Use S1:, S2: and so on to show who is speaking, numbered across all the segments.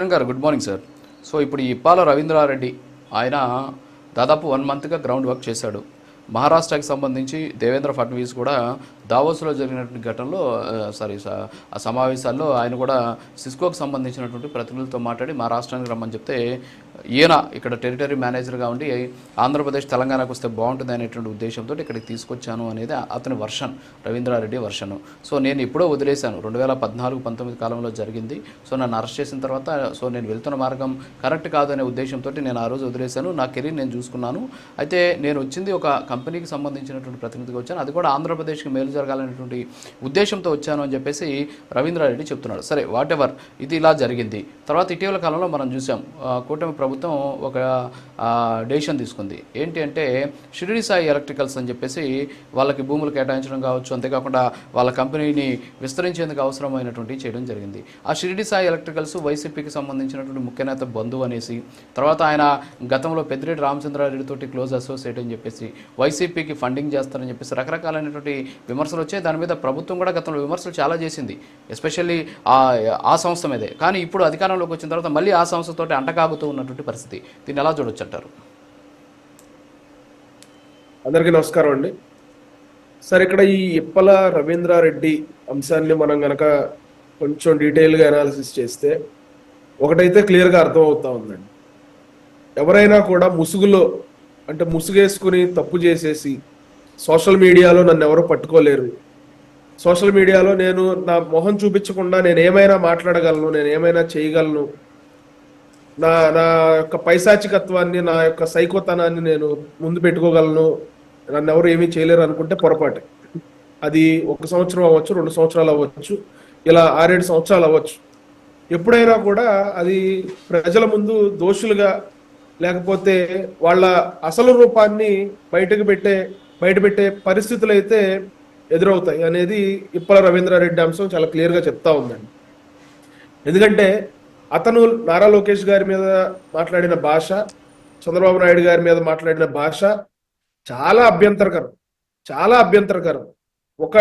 S1: గారు good morning sir so ఇప్పుడు ఈ ఇప్పాల రవీంద్రారెడ్డి ఆయన దాదాపు వన్ మంత్గా గ్రౌండ్ వర్క్ చేశాడు. మహారాష్ట్రకి సంబంధించి దేవేంద్ర ఫడ్నవీస్ కూడా దావోస్లో జరిగినటువంటి ఘటనలో సారీ స- ఆ సమావేశాల్లో ఆయన కూడా సిస్కోకు సంబంధించినటువంటి ప్రతినిధులతో మాట్లాడి మా రాష్ట్రానికి రమ్మని చెప్తే ఈయన ఇక్కడ టెరిటరీ మేనేజర్గా ఉండి ఆంధ్రప్రదేశ్ తెలంగాణకు వస్తే బాగుంటుంది అనేటువంటి ఉద్దేశంతో ఇక్కడికి తీసుకొచ్చాను అనేది అతని వర్షన్ రవీంద్రారెడ్డి వర్షను. సో నేను ఎప్పుడో వదిలేశాను. రెండు వేల పద్నాలుగు పంతొమ్మిది కాలంలో జరిగింది. సో నన్ను అరెస్ట్ చేసిన తర్వాత సో నేను వెళ్తున్న మార్గం కరెక్ట్ కాదు అనే ఉద్దేశంతో నేను ఆ రోజు వదిలేశాను. నా కెరీర్ నేను చూసుకున్నాను. అయితే నేను వచ్చింది ఒక కంపెనీకి సంబంధించినటువంటి ప్రతినిధిగా వచ్చాను. అది కూడా ఆంధ్రప్రదేశ్కి మేలు జరగాలనేటువంటి ఉద్దేశంతో వచ్చాను అని చెప్పేసి రవీంద్రారెడ్డి చెప్తున్నాడు. సరే వాట్ ఎవర్ ఇది ఇలా జరిగింది. తర్వాత ఇటీవల కాలంలో మనం చూసాం కూటమి కూటమి ప్రభుత్వం ఒక డెసిషన్ తీసుకుంది. ఏంటి అంటే షిరిడి సాయి ఎలక్ట్రికల్స్ అని చెప్పేసి వాళ్ళకి భూములు కేటాయించడం కావచ్చు అంతేకాకుండా వాళ్ళ కంపెనీని విస్తరించేందుకు అవసరమైనటువంటి చేయడం జరిగింది. ఆ షిరిడి సాయి ఎలక్ట్రికల్స్ వైసీపీకి సంబంధించినటువంటి ముఖ్య నేత బంధువు అనేసి తర్వాత ఆయన గతంలో పెద్దిరెడ్డి రామచంద్రారెడ్డితోటి క్లోజ్ అసోసియేట్ అని చెప్పేసి వైసీపీకి ఫండింగ్ చేస్తారని చెప్పేసి రకరకాలైనటువంటి విమర్శలు వచ్చాయి. దాని మీద ప్రభుత్వం కూడా గతంలో విమర్శలు చాలా చేసింది. ఎస్పెషల్లీ ఆ ఆ సంస్థ మీదే. కానీ ఇప్పుడు అధికారంలోకి వచ్చిన తర్వాత మళ్ళీ ఆ సంస్థతోటి అంటకాగుతూ ఉన్నటువంటి పరిస్థితి. దీన్ని ఎలా చూడొచ్చు అంటారు?
S2: అందరికీ నమస్కారం అండి. సార్ ఇక్కడ ఈ ఇప్పల రవీంద్రారెడ్డి అంశాన్ని మనం గనక కొంచెం డీటెయిల్గా అనాలిసిస్ చేస్తే ఒకటైతే క్లియర్గా అర్థం అవుతా ఉందండి. ఎవరైనా కూడా ముసుగులో అంటే ముసుగేసుకుని తప్పు చేసేసి సోషల్ మీడియాలో నన్ను ఎవరు పట్టుకోలేరు. సోషల్ మీడియాలో నేను నా మొహం చూపించకుండా నేను ఏమైనా మాట్లాడగలను నేను ఏమైనా చేయగలను నా నా యొక్క పైశాచికత్వాన్ని నా యొక్క సైకోతనాన్ని నేను ముందు పెట్టుకోగలను. నన్ను ఎవరు ఏమీ చేయలేరు అనుకుంటే పొరపాటే. అది ఒక సంవత్సరం అవ్వచ్చు రెండు సంవత్సరాలు అవ్వచ్చు ఇలా ఆరేడు సంవత్సరాలు అవ్వచ్చు. ఎప్పుడైనా కూడా అది ప్రజల ముందు దోషులుగా లేకపోతే వాళ్ళ అసలు రూపాన్ని బయటకు పెట్టే బయట పెట్టే పరిస్థితులు అయితే ఎదురవుతాయి అనేది ఇప్పల రవీంద్రారెడ్డి అంశం చాలా క్లియర్గా చెప్తా ఉందండి. ఎందుకంటే అతను నారా లోకేష్ గారి మీద మాట్లాడిన భాష చంద్రబాబు నాయుడు గారి మీద మాట్లాడిన భాష చాలా అభ్యంతరకరం చాలా అభ్యంతరకరం. ఒక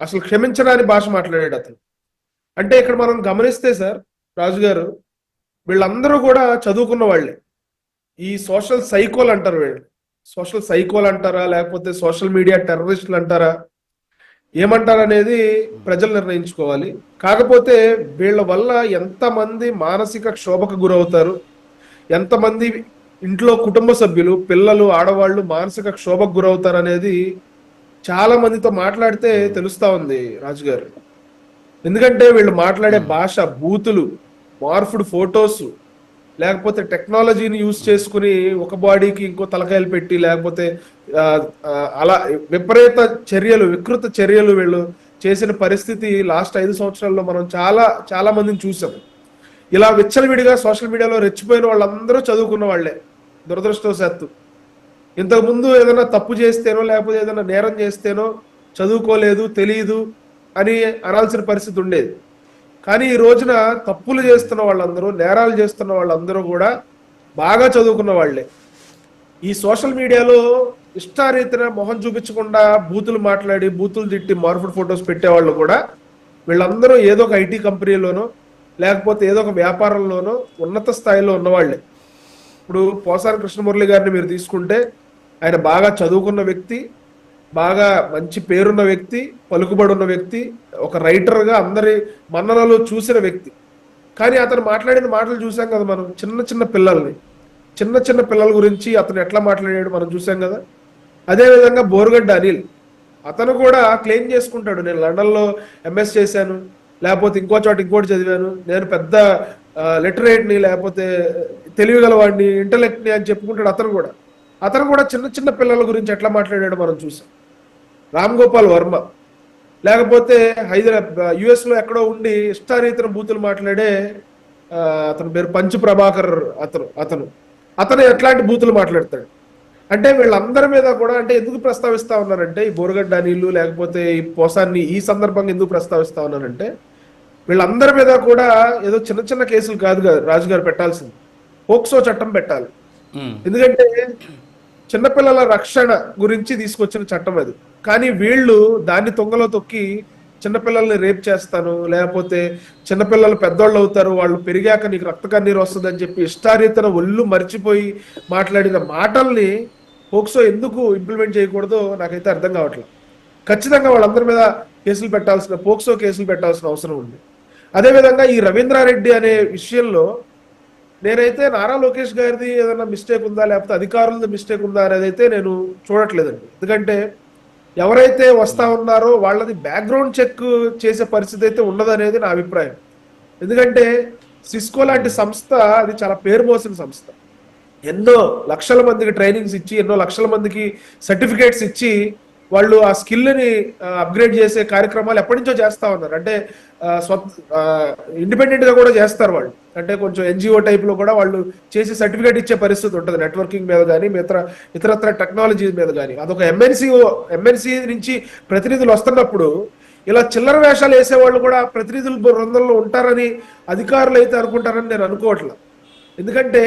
S2: అసలు క్షమించడానికి భాష మాట్లాడాడు అతను. అంటే ఇక్కడ మనం గమనిస్తే సార్ రాజు గారు వీళ్ళందరూ కూడా చదువుకున్న వాళ్ళే. ఈ సోషల్ సైకోల్ అంటారు వీళ్ళు. సోషల్ సైకోల్ అంటారా లేకపోతే సోషల్ మీడియా టెర్రరిస్టులు అంటారా? ఏమంటారు అనేది ప్రజలు నిర్ణయించుకోవాలి. కాకపోతే వీళ్ళ వల్ల ఎంతమంది మానసిక క్షోభకు గురవుతారు ఎంతమంది ఇంట్లో కుటుంబ సభ్యులు పిల్లలు ఆడవాళ్ళు మానసిక క్షోభకు గురవుతారు అనేది చాలా మందితో మాట్లాడితే తెలుస్తా ఉంది రాజుగారు. ఎందుకంటే వీళ్ళు మాట్లాడే భాష బూతులు మార్ఫుడ్ ఫొటోస్ లేకపోతే టెక్నాలజీని యూజ్ చేసుకుని ఒక బాడీకి ఇంకో తలకాయలు పెట్టి లేకపోతే అలా విపరీత చర్యలు వికృత చర్యలు వీళ్ళు చేసిన పరిస్థితి లాస్ట్ ఐదు సంవత్సరాల్లో మనం చాలా చాలా మందిని చూసాం. ఇలా విచ్చలవిడిగా సోషల్ మీడియాలో రెచ్చిపోయిన వాళ్ళందరూ చదువుకున్న వాళ్ళే దురదృష్టవశాత్తు. ఇంతకు ముందు ఏదైనా తప్పు చేస్తేనో లేకపోతే ఏదైనా నేరం చేస్తేనో చదువుకోలేదు తెలియదు అని అనాల్సిన పరిస్థితి ఉండేది. కానీ ఈ రోజున తప్పులు చేస్తున్న వాళ్ళందరూ నేరాలు చేస్తున్న వాళ్ళందరూ కూడా బాగా చదువుకున్న వాళ్ళే. ఈ సోషల్ మీడియాలో ఇష్టారీతిన మొహం చూపించకుండా బూతులు మాట్లాడి బూతులు తిట్టి మార్ఫుడ్ ఫొటోస్ పెట్టేవాళ్ళు కూడా వీళ్ళందరూ ఏదో ఒక ఐటీ కంపెనీలోనో లేకపోతే ఏదో ఒక వ్యాపారంలోనో ఉన్నత స్థాయిలో ఉన్నవాళ్ళే. ఇప్పుడు పోసాని కృష్ణమురళి గారిని మీరు తీసుకుంటే ఆయన బాగా చదువుకున్న వ్యక్తి బాగా మంచి పేరున్న వ్యక్తి పలుకుబడి ఉన్న వ్యక్తి ఒక రైటర్గా అందరి మన్ననలో చూసిన వ్యక్తి. కానీ అతను మాట్లాడిన మాటలు చూసాం కదా మనం చిన్న చిన్న పిల్లల్ని. చిన్న చిన్న పిల్లల గురించి అతను ఎట్లా మాట్లాడాడు మనం చూసాం కదా. అదేవిధంగా బోర్గడ్డ బోరుగడ్డ అనిల్ అతను కూడా క్లెయిమ్ చేసుకుంటాడు నేను లండన్లో ఎంఎస్ చేశాను లేకపోతే ఇంకో చోట ఇంకోటి చదివాను నేను పెద్ద లిటరేట్ని లేకపోతే తెలివిగలవాడిని ఇంటలెక్ట్ని అని చెప్పుకుంటాడు అతను కూడా. అతను కూడా చిన్న చిన్న పిల్లల గురించి ఎట్లా మాట్లాడాడు మనం చూసాం. రామ్ గోపాల్ వర్మ. లేకపోతే హైదరాబాద్ యుఎస్లో ఎక్కడో ఉండి ఇష్టారీతన బూతులు మాట్లాడే అతని పేరు పంచు ప్రభాకర్ అతను అతను. అతను ఎట్లాంటి బూతులు మాట్లాడతాడు? అంటే వీళ్ళందరి మీద కూడా అంటే ఎందుకు ప్రస్తావిస్తా ఉన్నారంటే ఈ బోరగడ్డ నీళ్ళు లేకపోతే ఈ పోసాన్ని ఈ సందర్భంగా ఎందుకు ప్రస్తావిస్తా ఉన్నారంటే వీళ్ళందరి మీద కూడా ఏదో చిన్న చిన్న కేసులు కాదు కదా రాజు గారు పెట్టాల్సింది. పోక్సో చట్టం పెట్టాలి. ఎందుకంటే చిన్నపిల్లల రక్షణ గురించి తీసుకొచ్చిన చట్టం అది. కానీ వీళ్ళు దాన్ని తొంగలో తొక్కి చిన్నపిల్లల్ని రేప్ చేస్తాను లేకపోతే చిన్నపిల్లలు పెద్దోళ్ళు అవుతారు వాళ్ళు పెరిగాక నీకు రక్త కన్నీరు వస్తుందని చెప్పి ఇష్టారీతన ఒళ్ళు మర్చిపోయి మాట్లాడిన మాటల్ని పోక్సో ఎందుకు ఇంప్లిమెంట్ చేయకూడదో నాకైతే అర్థం కావట్లేదు. ఖచ్చితంగా వాళ్ళందరి మీద కేసులు పెట్టాల్సిన పోక్సో కేసులు పెట్టాల్సిన అవసరం ఉంది. అదేవిధంగా ఈ రవీంద్రారెడ్డి అనే విషయంలో నేనైతే నారా లోకేష్ గారిది ఏదైనా మిస్టేక్ ఉందా లేకపోతే అధికారులది మిస్టేక్ ఉందా అనేది అయితే నేను చూడట్లేదండి. ఎందుకంటే ఎవరైతే వస్తా ఉన్నారో వాళ్ళది బ్యాక్గ్రౌండ్ చెక్ చేసే పరిస్థితి అయితే ఉండదనేది నా అభిప్రాయం. ఎందుకంటే సిస్కో లాంటి సంస్థ అది చాలా పేరు మోసిన సంస్థ. ఎన్నో లక్షల మందికి ట్రైనింగ్స్ ఇచ్చి ఎన్నో లక్షల మందికి సర్టిఫికేట్స్ ఇచ్చి వాళ్ళు ఆ స్కిల్ని అప్గ్రేడ్ చేసే కార్యక్రమాలు ఎప్పటి నుంచో చేస్తా ఉన్నారు. అంటే ఇండిపెండెంట్గా కూడా చేస్తారు వాళ్ళు. అంటే కొంచెం ఎన్జిఓ టైప్లో కూడా వాళ్ళు చేసి సర్టిఫికేట్ ఇచ్చే పరిస్థితి ఉంటుంది. నెట్వర్కింగ్ మీద కానీ ఇతర ఇతరత్ర టెక్నాలజీ మీద కానీ అదొక ఎంఎన్సి ఎంఎన్సి నుంచి ప్రతినిధులు వస్తున్నప్పుడు ఇలా చిల్లర వేషాలు వేసే వాళ్ళు కూడా ప్రతినిధుల బృందంలో ఉంటారని అధికారులు అయితే అనుకుంటారని నేను అనుకోవట్లేదు ఎందుకంటే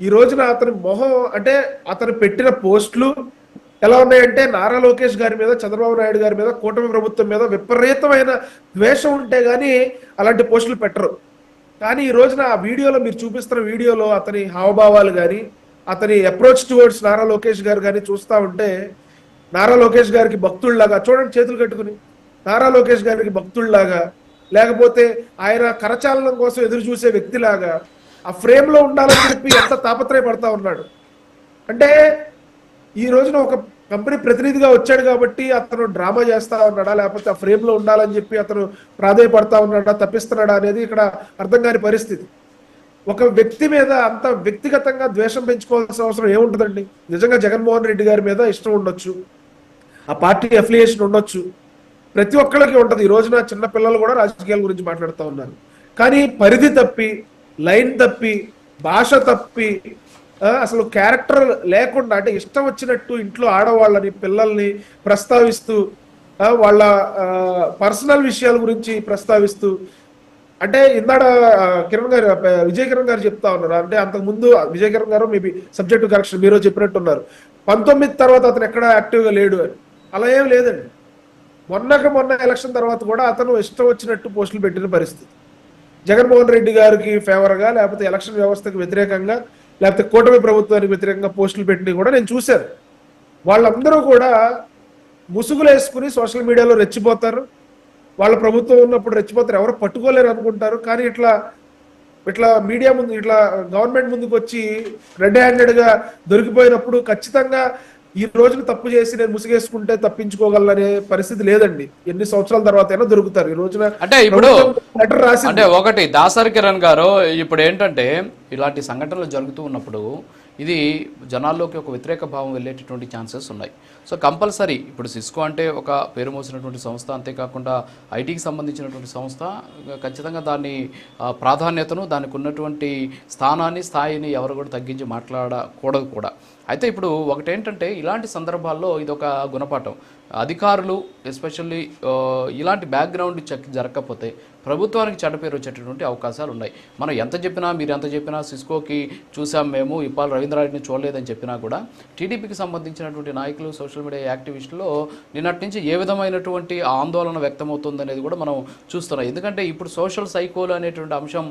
S2: ఈ రోజున అతని మొహం అంటే అతను పెట్టిన పోస్టులు ఎలా ఉన్నాయంటే నారా లోకేష్ గారి మీద చంద్రబాబు నాయుడు గారి మీద కూటమి ప్రభుత్వం మీద విపరీతమైన ద్వేషం ఉంటే కానీ అలాంటి పోస్టులు పెట్టరు. కానీ ఈ రోజున ఆ వీడియోలో మీరు చూపిస్తున్న వీడియోలో అతని హావభావాలు కానీ అతని అప్రోచ్ టువర్డ్స్ నారా లోకేష్ గారు కానీ చూస్తూ ఉంటే నారా లోకేష్ గారికి భక్తుల్లాగా చూడండి చేతులు కట్టుకుని నారా లోకేష్ గారికి భక్తుల్లాగా లేకపోతే ఆయన కరచాలనం కోసం ఎదురు చూసే వ్యక్తిలాగా ఆ ఫ్రేమ్లో ఉండాలని చెప్పి ఎంత తాపత్రయపడతా ఉన్నాడు. అంటే ఈ రోజున ఒక కంపెనీ ప్రతినిధిగా వచ్చాడు కాబట్టి అతను డ్రామా చేస్తా ఉన్నాడా లేకపోతే ఆ ఫ్రేమ్లో ఉండాలని చెప్పి అతను ప్రాధాయపడతా ఉన్నాడా తప్పిస్తున్నాడా అనేది ఇక్కడ అర్థం కాని పరిస్థితి. ఒక వ్యక్తి మీద అంత వ్యక్తిగతంగా ద్వేషం పెంచుకోవాల్సిన అవసరం ఏముంటుందండి? నిజంగా జగన్మోహన్ రెడ్డి గారి మీద ఇష్టం ఉండొచ్చు. ఆ పార్టీ అఫిలియేషన్ ఉండొచ్చు. ప్రతి ఒక్కళ్ళకి ఉంటది. ఈ రోజున చిన్న పిల్లలు కూడా రాజకీయాల గురించి మాట్లాడుతూ ఉన్నారు. కానీ పరిధి తప్పి లైన్ తప్పి భాష తప్పి అసలు క్యారెక్టర్ లేకుండా అంటే ఇష్టం వచ్చినట్టు ఇంట్లో ఆడవాళ్ళని పిల్లల్ని ప్రస్తావిస్తూ వాళ్ళ పర్సనల్ విషయాల గురించి ప్రస్తావిస్తూ అంటే ఇందాడ కిరణ్ గారు విజయ కిరణ్ గారు చెప్తా ఉన్నారు. అంటే అంతకు ముందు విజయ్ కిరణ్ గారు మేబీ సబ్జెక్టు కరెక్షన్ మీరు చెప్పినట్టున్నారు. పంతొమ్మిది తర్వాత అతను ఎక్కడ యాక్టివ్గా లేడు అని. అలా ఏం లేదండి. మొన్నక మొన్న ఎలక్షన్ తర్వాత కూడా అతను ఇష్టం వచ్చినట్టు పోస్టులు పెట్టిన పరిస్థితి. జగన్మోహన్ రెడ్డి గారికి ఫేవర్గా లేకపోతే ఎలక్షన్ వ్యవస్థకు వ్యతిరేకంగా లేకపోతే కూటమి ప్రభుత్వానికి వ్యతిరేకంగా పోస్టులు పెట్టినవి కూడా నేను చూశాను. వాళ్ళందరూ కూడా ముసుగులు వేసుకుని సోషల్ మీడియాలో రెచ్చిపోతారు. వాళ్ళ ప్రభుత్వం ఉన్నప్పుడు రెచ్చిపోతారు. ఎవరు పట్టుకోలేరు అనుకుంటారు. కానీ ఇట్లా ఇట్లా మీడియా ముందు ఇట్లా గవర్నమెంట్ ముందుకు వచ్చి రెడ్ హ్యాండెడ్గా దొరికిపోయినప్పుడు ఖచ్చితంగా ఈ రోజున తప్పు చేసి నేను ముసుగేసుకుంటే తప్పించుకోగలనే పరిస్థితి లేదండి. ఎన్ని సంవత్సరాల తర్వాత అయినా దొరుకుతారు. ఈ రోజున
S1: అంటే ఇప్పుడు
S2: లెటర్ రాసి
S1: అంటే ఒకటి దాసరి కిరణ్ గారు ఇప్పుడు ఏంటంటే ఇలాంటి సంఘటనలు జరుగుతూ ఉన్నప్పుడు ఇది జనాల్లోకి ఒక వ్యతిరేక భావం వెళ్ళేటటువంటి ఛాన్సెస్ ఉన్నాయి. సో కంపల్సరీ ఇప్పుడు సిస్కో అంటే ఒక పేరు మోసినటువంటి సంస్థ అంతేకాకుండా ఐటీకి సంబంధించినటువంటి సంస్థ ఖచ్చితంగా దాన్ని ఆ, ప్రాధాన్యతను దానికి ఉన్నటువంటి స్థానాన్ని స్థాయిని ఎవరు కూడా తగ్గించి మాట్లాడకూడదు కూడా. అయితే ఇప్పుడు ఒకటేంటంటే ఇలాంటి సందర్భాల్లో ఇది ఒక గుణపాఠం. అధికారులు ఎస్పెషల్లీ ఇలాంటి బ్యాక్గ్రౌండ్ చెక్ జరగకపోతే ప్రభుత్వానికి చెడ్డ పేరు వచ్చేటటువంటి అవకాశాలు ఉన్నాయి. మనం ఎంత చెప్పినా మీరు ఎంత చెప్పినా సిస్కోకి చూసాం మేము ఇప్పాల రవీంద్రారెడ్డిని చూడలేదని చెప్పినా కూడా టీడీపీకి సంబంధించినటువంటి నాయకులు సోషల్ మీడియా యాక్టివిస్టులో నిన్నటి నుంచి ఏ విధమైనటువంటి ఆందోళన వ్యక్తమవుతుందనేది కూడా మనం చూస్తున్నాం. ఎందుకంటే ఇప్పుడు సోషల్ సైకోలు అనేటువంటి అంశం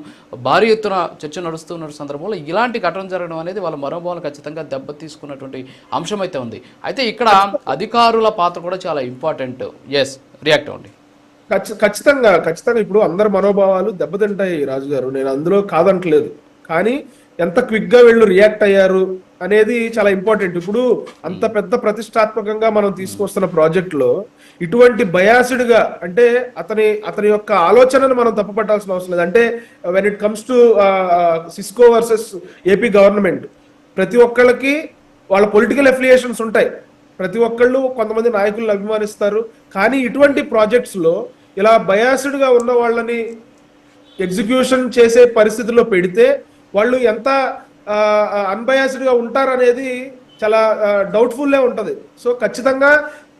S1: భారీ ఎత్తున చర్చ నడుస్తున్న సందర్భంలో ఇలాంటి ఘటన జరగడం అనేది వాళ్ళ మనోభావాలు ఖచ్చితంగా దెబ్బతీసుకున్నటువంటి అంశం అయితే ఉంది. అయితే ఇక్కడ అధికారుల పాత్ర కూడా చాలా ఇంపార్టెంట్. ఎస్ రియాక్ట్ అవ్వండి
S2: ఖచ్చి- ఖచ్చితంగా ఖచ్చితంగా ఇప్పుడు అందరి మనోభావాలు దెబ్బతింటాయి రాజు గారు నేను అందులో కాదంటలేదు. కానీ ఎంత క్విక్గా వీళ్ళు రియాక్ట్ అయ్యారు అనేది చాలా ఇంపార్టెంట్. ఇప్పుడు అంత పెద్ద ప్రతిష్టాత్మకంగా మనం తీసుకొస్తున్న ప్రాజెక్ట్లో ఇటువంటి బయాసిడ్గా అంటే అతని అతని యొక్క ఆలోచనను మనం తప్పుపట్టాల్సిన అవసరం లేదు. అంటే when it comes to Cisco versus AP government ప్రతి ఒక్కళ్ళకి వాళ్ళ పొలిటికల్ అఫిలియేషన్స్ ఉంటాయి. ప్రతి ఒక్కళ్ళు కొంతమంది నాయకులను అభిమానిస్తారు. కానీ ఇటువంటి ప్రాజెక్ట్స్లో ఇలా బయాసిడ్గా ఉన్న వాళ్ళని ఎగ్జిక్యూషన్ చేసే పరిస్థితుల్లో పెడితే వాళ్ళు ఎంత అన్బయాసిడ్గా ఉంటారనేది చాలా డౌట్ఫుల్లే ఉంటుంది. సో ఖచ్చితంగా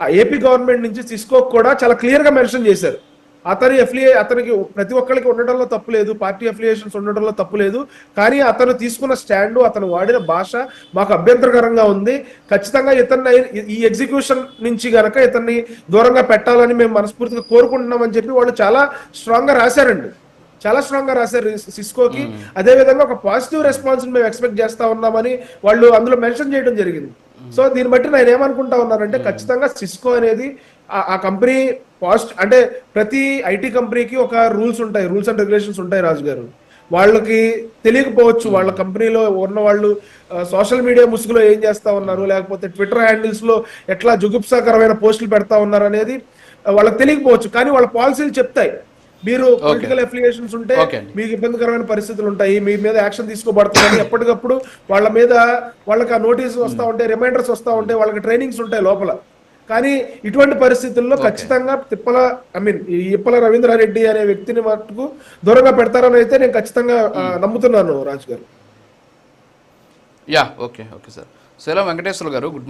S2: ఆ ఏపీ గవర్నమెంట్ నుంచి సిస్కో కూడా చాలా క్లియర్గా మెన్షన్ చేశారు. అతని అఫిలియే అతనికి ప్రతి ఒక్కరికి ఉండడంలో తప్పు లేదు పార్టీ అఫిలియేషన్స్ ఉండడంలో తప్పు లేదు కానీ అతను తీసుకున్న స్టాండ్ అతను వాడిన భాష మాకు అభ్యంతరకరంగా ఉంది. ఖచ్చితంగా ఇతన్ని ఈ ఎగ్జిక్యూషన్ నుంచి గనక ఇతన్ని దూరంగా పెట్టాలని మేము మనస్ఫూర్తిగా కోరుకుంటున్నామని చెప్పి వాళ్ళు చాలా స్ట్రాంగ్గా రాశారండి. చాలా స్ట్రాంగ్గా రాశారు సిస్కోకి. అదే విధంగా ఒక పాజిటివ్ రెస్పాన్స్ మేము ఎక్స్పెక్ట్ చేస్తా ఉన్నామని వాళ్ళు అందులో మెన్షన్ చేయడం జరిగింది. సో దీన్ని బట్టి నేను ఏమనుకుంటా ఉన్నానంటే ఖచ్చితంగా సిస్కో అనేది ఆ కంపెనీ పాజిటివ్ అంటే ప్రతి ఐటీ కంపెనీకి ఒక రూల్స్ ఉంటాయి రూల్స్ అండ్ రెగ్యులేషన్స్ ఉంటాయి రాజు గారు. వాళ్ళకి తెలియకపోవచ్చు వాళ్ళ కంపెనీలో ఉన్న వాళ్ళు సోషల్ మీడియా ముసుగులో ఏం చేస్తా ఉన్నారు లేకపోతే ట్విట్టర్ హ్యాండిల్స్లో ఎట్లా జుగుప్సాకరమైన పోస్టులు పెడతా ఉన్నారు అనేది వాళ్ళకి తెలియకపోవచ్చు. కానీ వాళ్ళ పాలసీలు చెప్తాయి. మీరు పొలిటికల్ అఫిలియేషన్స్ ఉంటే. మీకు ఇబ్బందికరమైన పరిస్థితులు ఉంటాయి మీ మీద యాక్షన్ తీసుకోబడుతుందని ఎప్పటికప్పుడు వాళ్ళ మీద వాళ్ళకి ఆ నోటీస్ వస్తా ఉంటాయి రిమైండర్స్ వస్తా ఉంటాయి వాళ్ళకి ట్రైనింగ్స్ ఉంటాయి లోపల. కానీ ఇటువంటి పరిస్థితుల్లో ఖచ్చితంగా తిప్పల ఐ మీన్ ఈ ఇప్పల రవీంద్రారెడ్డి అనే వ్యక్తిని మటుకు దూరంగా పెడతారని అయితే నేను ఖచ్చితంగా ఆ, నమ్ముతున్నాను రాజు గారు.
S1: యా ఓకే ఓకే సార్ సెలవు వెంకటేశ్వర గారు గుడ్ మార్నింగ్